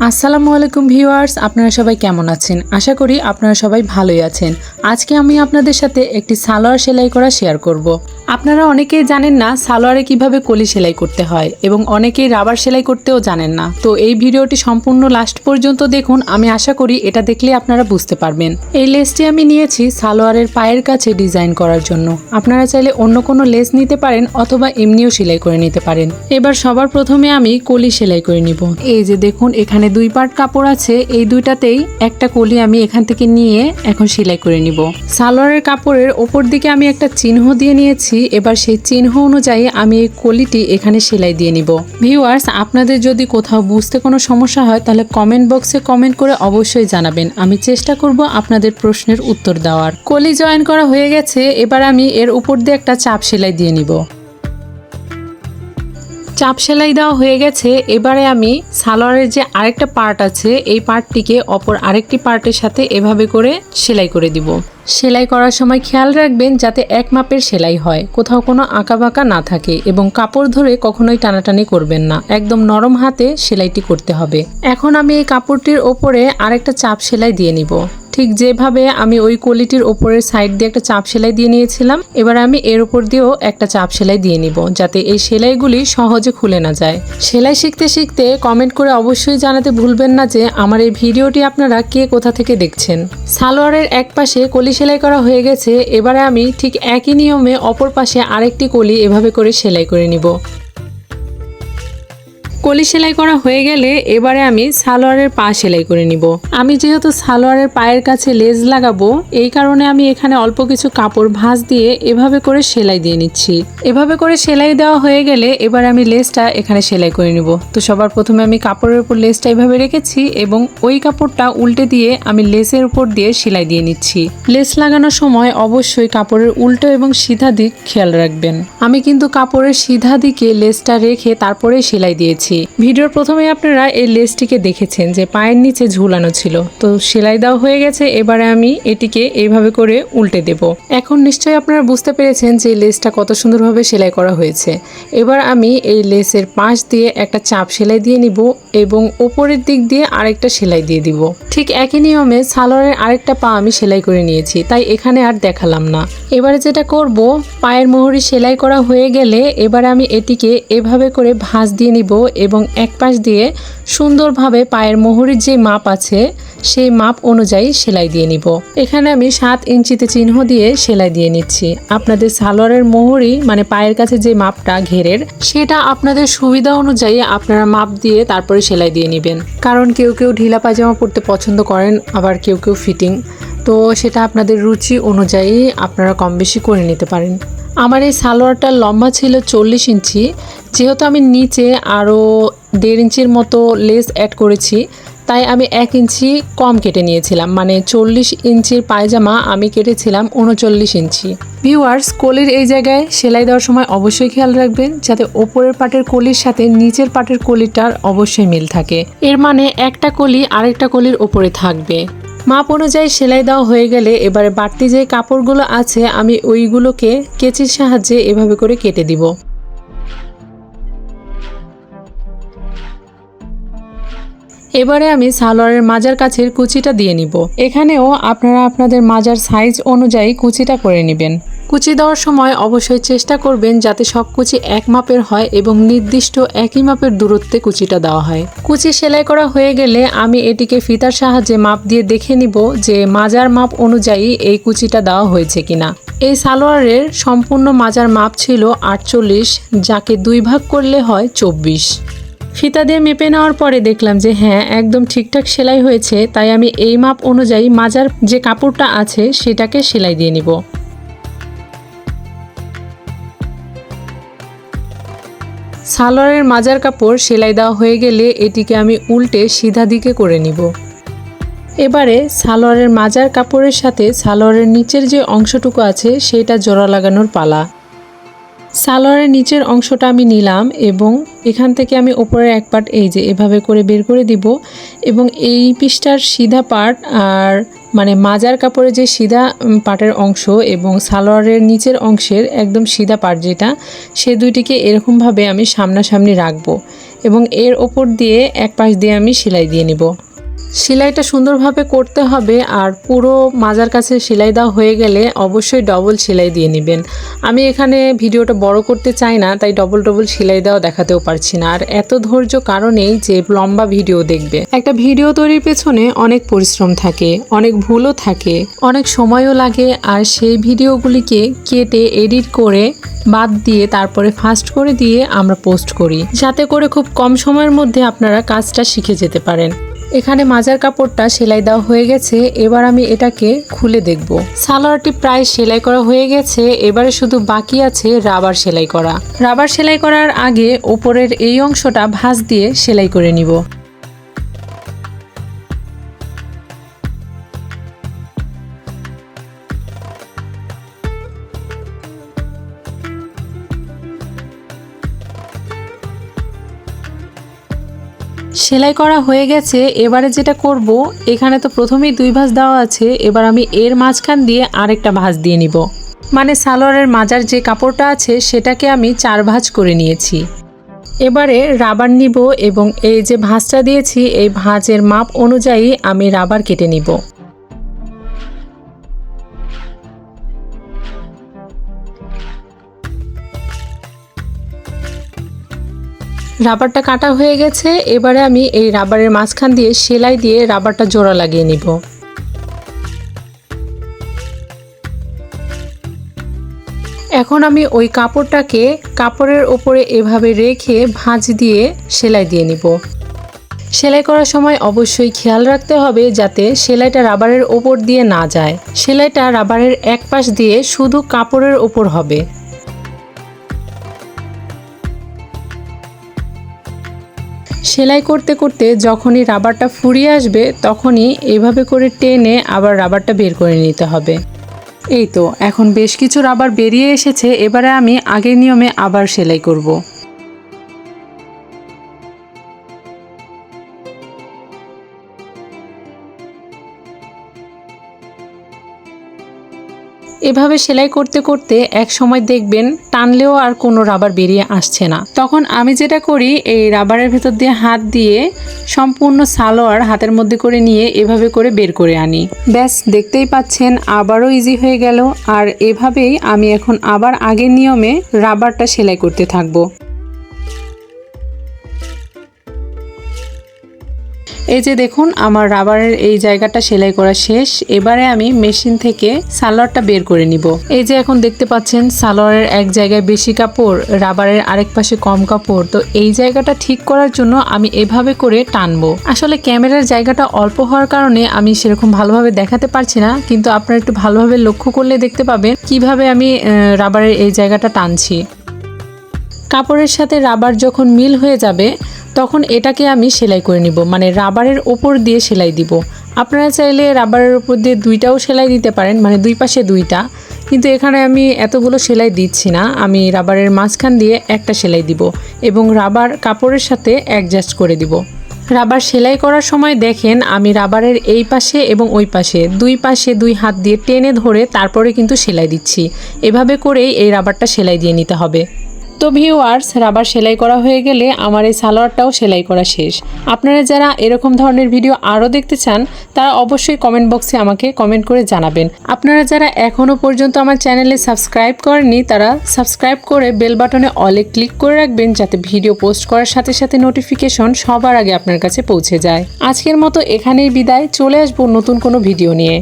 আসসালামু আলাইকুম ভিউয়ার্স, আপনারা সবাই কেমন আছেন আশা করি আপনারা সবাই ভালোই আছেন আজকে আমি আপনাদের সাথে একটি সালোয়ার সেলাই করা শেয়ার করব। আপনারা অনেকেই জানেন না সালোয়ারে কীভাবে কলি সেলাই করতে হয় এবং অনেকেই রাবার সেলাই করতেও জানেন না। তো এই ভিডিওটি সম্পূর্ণ লাস্ট পর্যন্ত দেখুন, আমি আশা করি এটা দেখলে আপনারা বুঝতে পারবেন। এই লেসটি আমি নিয়েছি সালোয়ারের পায়ের কাছে ডিজাইন করার জন্য। আপনারা চাইলে অন্য কোনো লেস নিতে পারেন অথবা এমনিও সেলাই করে নিতে পারেন। এবার সবার প্রথমে আমি কলি সেলাই করে নিব। এই যে দেখুন, এখানে দুই পার্ট কাপড় আছে। এই দুইটাতেই একটা কলি আমি এখান থেকে নিয়ে এখন সেলাই করে নিব। সালোয়ারের কাপড়ের ওপর দিকে আমি একটা চিহ্ন দিয়ে নিয়েছি। এবার সেই চিহ্ন অনুযায়ী আমি এই কলিটি এখানে সেলাই দিয়ে নিব। ভিউয়ার্স, আপনাদের যদি কোথাও বুঝতে কোনো সমস্যা হয়, তাহলে কমেন্ট বক্সে কমেন্ট করে অবশ্যই জানাবেন। আমি চেষ্টা করব আপনাদের প্রশ্নের উত্তর দেওয়ার। কলি জয়েন করা হয়ে গেছে, এবার আমি এর উপর দিয়ে একটা চাপ সেলাই দিয়ে নিব। চাপ সেলাই দেওয়া হয়ে গেছে। এবারে আমি সালোয়ারের যে আরেকটা পার্ট আছে, এই পার্টটিকে অপর আরেকটি পার্টের সাথে এভাবে করে সেলাই করে দিব। সেলাই করার সময় খেয়াল রাখবেন যাতে এক মাপের সেলাই হয়, কোথাও কোনো আঁকাবাঁকা না থাকে এবং কাপড় ধরে কখনোই টানাটানি করবেন না। একদম নরম হাতে সেলাইটি করতে হবে। এখন আমি এই কাপড়টির ওপরে আরেকটা চাপ সেলাই দিয়ে নিব। ঠিক যেভাবে আমি ওই কোয়ালিটির ওপরের সাইড দিয়ে একটা চাপ সেলাই দিয়ে নিয়েছিলাম, এবার আমি এর উপর দিয়েও একটা চাপ সেলাই দিয়ে নিব যাতে এই সেলাইগুলি সহজে খুলে না যায়। সেলাই শিখতে শিখতে কমেন্ট করে অবশ্যই জানাতে ভুলবেন না যে আমার এই ভিডিওটি আপনারা কে কোথা থেকে দেখছেন। সালোয়ারের এক পাশে কলি সেলাই করা হয়ে গেছে, এবারে আমি ঠিক একই নিয়মে অপর পাশে আরেকটি কলি এভাবে করে সেলাই করে নিব। কলি সেলাই করা হয়ে গেলে এবারে আমি সালোয়ারের পা সেলাই করে নিব। আমি যেহেতু সালোয়ারের পায়ের কাছে লেজ লাগাবো, এই কারণে আমি এখানে অল্প কিছু কাপড় ভাঁজ দিয়ে এভাবে করে সেলাই দিয়ে নিচ্ছি। এভাবে করে সেলাই দেওয়া হয়ে গেলে এবার আমি লেসটা এখানে সেলাই করে নিব। তো সবার প্রথমে আমি কাপড়ের উপর লেসটা এভাবে রেখেছি এবং ওই কাপড়টা উল্টে দিয়ে আমি লেসের উপর দিয়ে সেলাই দিয়ে নিচ্ছি। লেস লাগানোর সময় অবশ্যই কাপড়ের উল্টো এবং সিধা দিক খেয়াল রাখবেন। আমি কিন্তু কাপড়ের সিধা দিকে লেসটা রেখে তারপরে সেলাই দিয়েছি। ভিডিওর প্রথমে আপনারা এই লেসটিকে দেখেছেন যে পায়ের নিচে ঝুলানো ছিল। তো সেলাই দেওয়া হয়ে গেছে, এবারে আমি এটিকে এইভাবে করে উল্টে দেব। এখন নিশ্চয়ই আপনারা বুঝতে পেরেছেন যে লেসটা কত সুন্দরভাবে সেলাই করা হয়েছে। এবার আমি এই লেসের পাশ দিয়ে একটা চাপ সেলাই দিয়ে নিব এবং ওপরের দিক দিয়ে আরেকটা সেলাই দিয়ে দিব। ঠিক একই নিয়মে সালোয়ারের আরেকটা পা আমি সেলাই করে নিয়েছি, তাই এখানে আর দেখালাম না। এবারে যেটা করব, পায়ের মোহরি সেলাই করা হয়ে গেলে এবারে আমি এটিকে এভাবে করে ভাঁজ দিয়ে নিব এবং এক পাশ দিয়ে সুন্দরভাবে পায়ের মোহরির যে মাপ আছে, সেই মাপ অনুযায়ী সেলাই দিয়ে নিব। এখানে আমি সাত ইঞ্চিতে চিহ্ন দিয়ে সেলাই দিয়ে নিচ্ছি। আপনাদের সালোয়ারের মোহরি মানে পায়ের কাছে যে মাপটা ঘেরের, সেটা আপনাদের সুবিধা অনুযায়ী আপনারা মাপ দিয়ে তারপরে সেলাই দিয়ে নেবেন। কারণ কেউ কেউ ঢিলা পায়জামা পরতে পছন্দ করেন, আবার কেউ কেউ ফিটিং। তো সেটা আপনাদের রুচি অনুযায়ী আপনারা কম বেশি করে নিতে পারেন। আমার এই সালোয়ারটার লম্বা ছিল চল্লিশ ইঞ্চি যেহেতু আমি নিচে আরও দেড় ইঞ্চির মতো লেস অ্যাড করেছি, তাই আমি এক ইঞ্চি কম কেটে নিয়েছিলাম। মানে চল্লিশ ইঞ্চির পায়জামা আমি কেটেছিলাম উনচল্লিশ ইঞ্চি। ভিউয়ার্স কলির এই জায়গায় সেলাই দেওয়ার সময় অবশ্যই খেয়াল রাখবেন, যাতে ওপরের পাটের কলির সাথে নিচের পাটের কলিটার অবশ্যই মিল থাকে। এর মানে একটা কলি আরেকটা কলির ওপরে থাকবে। মাপ অনুযায়ী সেলাই দেওয়া হয়ে গেলে এবারে বাড়তি যে কাপড়গুলো আছে, আমি ওইগুলোকে কেচির সাহায্যে এভাবে করে কেটে দিব। এবারে আমি সালোয়ারের মাজার কাছের কুচিটা দিয়ে নিব। এখানেও আপনারা আপনাদের মাজার সাইজ অনুযায়ী কুচিটা করে নেবেন। কুচি দেওয়ার সময় অবশ্যই চেষ্টা করবেন যাতে সব কুচি এক মাপের হয় এবং নির্দিষ্ট একই মাপের দূরত্বে কুচিটা দেওয়া হয়। কুচি সেলাই করা হয়ে গেলে আমি এটিকে ফিতার সাহায্যে মাপ দিয়ে দেখে নিব যে মাজার মাপ অনুযায়ী এই কুচিটা দেওয়া হয়েছে কিনা। এই সালোয়ারের সম্পূর্ণ মাজার মাপ ছিল আটচল্লিশ, যাকে দুই ভাগ করলে হয় চব্বিশ। ফিতা দিয়ে মেপে নেওয়ার পরে দেখলাম যে হ্যাঁ একদম ঠিকঠাক সেলাই হয়েছে, তাই আমি এই মাপ অনুযায়ী মাজার যে কাপড়টা আছে সেটাকে সেলাই দিয়ে নিব। সালোয়ারের মাজার কাপড় সেলাই দেওয়া হয়ে গেলে এটিকে আমি উল্টে সিধা দিকে করে নিব। এবারে সালোয়ারের মাজার কাপড়ের সাথে সালোয়ারের নিচের যে অংশটুকু আছে, সেটা জোড়া লাগানোর পালা। সালোয়ারের নিচের অংশটা আমি নিলাম এবং এখান থেকে আমি ওপরের এক পার্ট এই যে এভাবে করে বের করে দিব এবং এই পিসটার সিধা পার্ট আর মানে মাজার কাপড়ের যে সিধা পাটের অংশ এবং সালোয়ারের নিচের অংশের একদম সিধা পার্ট যেটা, সে দুইটিকে এরকমভাবে আমি সামনাসামনি রাখব এবং এর ওপর দিয়ে এক পাশ দিয়ে আমি সেলাই দিয়ে নিব। সেলাইটা সুন্দরভাবে করতে হবে আর পুরো মাজার কাছে সেলাই দেওয়া হয়ে গেলে অবশ্যই ডবল সেলাই দিয়ে নেবেন। আমি এখানে ভিডিওটা বড় করতে চাই না, তাই ডবল ডবল সেলাই দেওয়া দেখাতেও পারছি না। আর এত ধৈর্য কারণেই যে লম্বা ভিডিও দেখবে। একটা ভিডিও তৈরির পেছনে অনেক পরিশ্রম থাকে, অনেক ভুলও থাকে, অনেক সময়ও লাগে, আর সেই ভিডিওগুলিকে কেটে এডিট করে বাদ দিয়ে তারপরে ফাস্ট করে দিয়ে আমরা পোস্ট করি। যাতে করে খুব কম সময়ের মধ্যে আপনারা কাজটা শিখে যেতে পারেন। এখানে মাজার কাপড়টা সেলাই দেওয়া হয়ে গেছে, এবার আমি এটাকে খুলে দেখব। সালোয়ারটি প্রায় সেলাই করা হয়ে গেছে, এবারে শুধু বাকি আছে রাবার সেলাই করা। রাবার সেলাই করার আগে ওপরের এই অংশটা ভাঁজ দিয়ে সেলাই করে নিব। সেলাই করা হয়ে গেছে, এবারে যেটা করব, এখানে তো প্রথমেই দুই ভাঁজ দেওয়া আছে, এবার আমি এর মাঝখান দিয়ে আরেকটা ভাঁজ দিয়ে নিব। মানে সালোয়ারের মাজার যে কাপড়টা আছে, সেটাকে আমি চার ভাঁজ করে নিয়েছি। এবারে রাবার নিব এবং এই যে ভাঁজটা দিয়েছি, এই ভাঁজের মাপ অনুযায়ী আমি রাবার কেটে নিব। রাবারটা কাটা হয়ে গেছে, এবারে আমি এই রাবারের মাঝখান দিয়ে সেলাই দিয়ে রাবারটা জোড়া লাগিয়ে নিব। এখন আমি ওই কাপড়টাকে কাপড়ের ওপরে এভাবে রেখে ভাঁজ দিয়ে সেলাই দিয়ে নিব। সেলাই করার সময় অবশ্যই খেয়াল রাখতে হবে যাতে সেলাইটা রাবারের ওপর দিয়ে না যায়। সেলাইটা রাবারের এক পাশ দিয়ে শুধু কাপড়ের ওপর হবে। সেলাই করতে করতে যখনই রাবারটা ফুরিয়ে আসবে, তখনই এভাবে করে টেনে আবার রাবারটা বের করে নিতে হবে। এই তো, এখন বেশ কিছু রাবার বেরিয়ে এসেছে, এবারে আমি আগের নিয়মে আবার সেলাই করব। এভাবে সেলাই করতে করতে এক সময় দেখবেন টানলেও আর কোনো রাবার বেরিয়ে আসছে না। তখন আমি যেটা করি, এই রাবারের ভেতর দিয়ে হাত দিয়ে সম্পূর্ণ সালোয়ার হাতের মধ্যে করে নিয়ে এভাবে করে বের করে আনি। ব্যাস, দেখতেই পাচ্ছেন আবারও ইজি হয়ে গেল। আর এভাবেই আমি এখন আবার আগের নিয়মে রাবারটা সেলাই করতে থাকব। এই যে দেখুন, আমার রাবারের এই জায়গাটা সেলাই করা শেষ। এবারে আমি মেশিন থেকে সালোয়ারটা বের করে নিব। এই যে এখন দেখতে পাচ্ছেন, সালোয়ারের এক জায়গায় বেশি কাপড়, রাবারের আরেক পাশে কম কাপড়। তো এই জায়গাটা ঠিক করার জন্য আমি এভাবে করে টানবো। আসলে ক্যামেরার জায়গাটা অল্প হওয়ার কারণে আমি সেরকম ভালোভাবে দেখাতে পারছি না, কিন্তু আপনারা একটু ভালোভাবে লক্ষ্য করলে দেখতে পাবেন কীভাবে আমি রাবারের এই জায়গাটা টানছি। কাপড়ের সাথে রাবার যখন মিল হয়ে যাবে তখন এটাকে আমি সেলাই করে নিব। মানে রাবারের ওপর দিয়ে সেলাই দিব। আপনারা চাইলে রাবারের ওপর দিয়ে দুইটাও সেলাই দিতে পারেন মানে দুই পাশে দুইটা। কিন্তু এখানে আমি এতগুলো সেলাই দিচ্ছি না। আমি রাবারের মাঝখান দিয়ে একটা সেলাই দিব এবং রাবার কাপড়ের সাথে অ্যাডজাস্ট করে দিব। রাবার সেলাই করার সময় দেখেন আমি রাবারের এই পাশে এবং ওই পাশে, দুই পাশে দুই হাত দিয়ে টেনে ধরে তারপরে কিন্তু সেলাই দিচ্ছি। এভাবে করেই এই রাবারটা সেলাই দিয়ে নিতে হবে। তো ভিউয়ার্স রাবার সেলাই করা হয়ে গেলে আমার এই সালোয়ারটাও সেলাই করা শেষ। আপনারা যারা এরকম ধরনের ভিডিও আরও দেখতে চান, তারা অবশ্যই কমেন্ট বক্সে আমাকে কমেন্ট করে জানাবেন। আপনারা যারা এখনও পর্যন্ত আমার চ্যানেলে সাবস্ক্রাইব করেননি, তারা সাবস্ক্রাইব করে বেল বাটনে অলে ক্লিক করে রাখবেন, যাতে ভিডিও পোস্ট করার সাথে সাথে নোটিফিকেশন সবার আগে আপনার কাছে পৌঁছে যায়। আজকের মতো এখানেই বিদায়, চলে আসব নতুন কোনো ভিডিও নিয়ে।